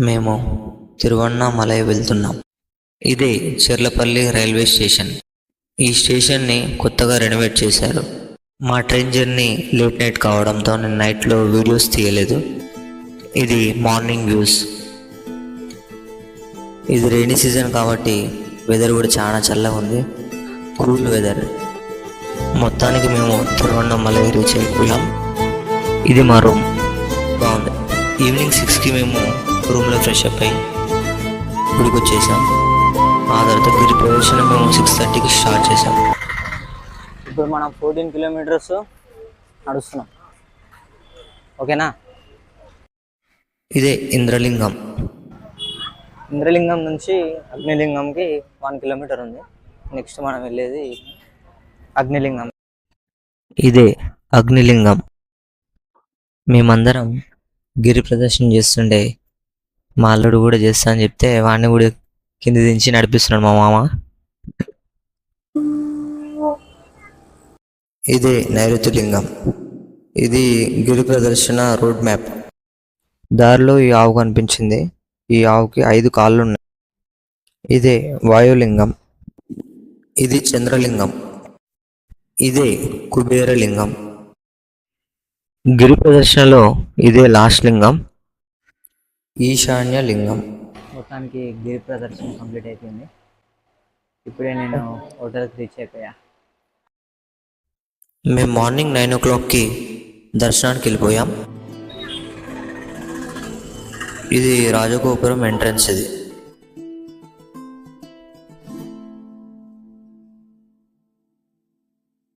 మేము తిరువన్నామలై వెళ్తున్నాం. ఇది చెర్లపల్లి రైల్వే స్టేషన్. ఈ స్టేషన్ని కొత్తగా రెనోవేట్ చేశారు. మా ట్రైన్ జర్నీ లేట్ నైట్ కావడంతో నేను నైట్లో వీడియోస్ తీయలేదు. ఇది మార్నింగ్ వ్యూస్ ఇది రెయినీ సీజన్ కాబట్టి వెదర్ కూడా చాలా చల్లగా ఉంది. Cool weather. మొత్తానికి మేము తిరువన్నామలై రీచ్ అయిపోయాం. ఇది మా రూమ్. బాగుంది. ఈవినింగ్ సిక్స్కి మేము రూమ్లో ఫ్రెష్ అప్ అయ్యి గుడికి వచ్చేసాం. ఆ తర్వాత గిరి ప్రదర్శన మేము సిక్స్ థర్టీకి స్టార్ట్ చేసాం. ఇప్పుడు మనం ఫోర్టీన్ కిలోమీటర్స్ నడుస్తున్నాం. ఓకేనా? ఇదే ఇంద్రలింగం. ఇంద్రలింగం నుంచి అగ్నిలింగంకి వన్ కిలోమీటర్ ఉంది. నెక్స్ట్ మనం వెళ్ళేది అగ్నిలింగం. ఇదే అగ్నిలింగం. మేమందరం గిరి ప్రదర్శన చేస్తుండే మా అల్లుడు కూడా చేస్తా అని చెప్తే వాడిని కూడా కింద దించి నడిపిస్తున్నాడు మా మామ. ఇదే నైరుతి లింగం. ఇది గిరి ప్రదర్శన రోడ్ మ్యాప్. దారిలో ఈ ఆవు కనిపించింది. ఈ ఆవుకి ఐదు కాళ్ళు ఉన్నాయి ఇదే వాయులింగం. ఇది చంద్రలింగం. ఇదే కుబేరలింగం. గిరి ప్రదర్శనలో ఇదే లాస్ట్ లింగం. ఈశాన్య లింగం మొత్తానికి గిరి ప్రదర్శన కంప్లీట్ అయిపోయింది. ఇప్పుడే నేను హోటల్కి రీచ్ అయిపోయా. మేము మార్నింగ్ నైన్ ఓ క్లాక్కి దర్శనానికి వెళ్ళిపోయాం. ఇది రాజగోపురం ఎంట్రన్స్ ఇది.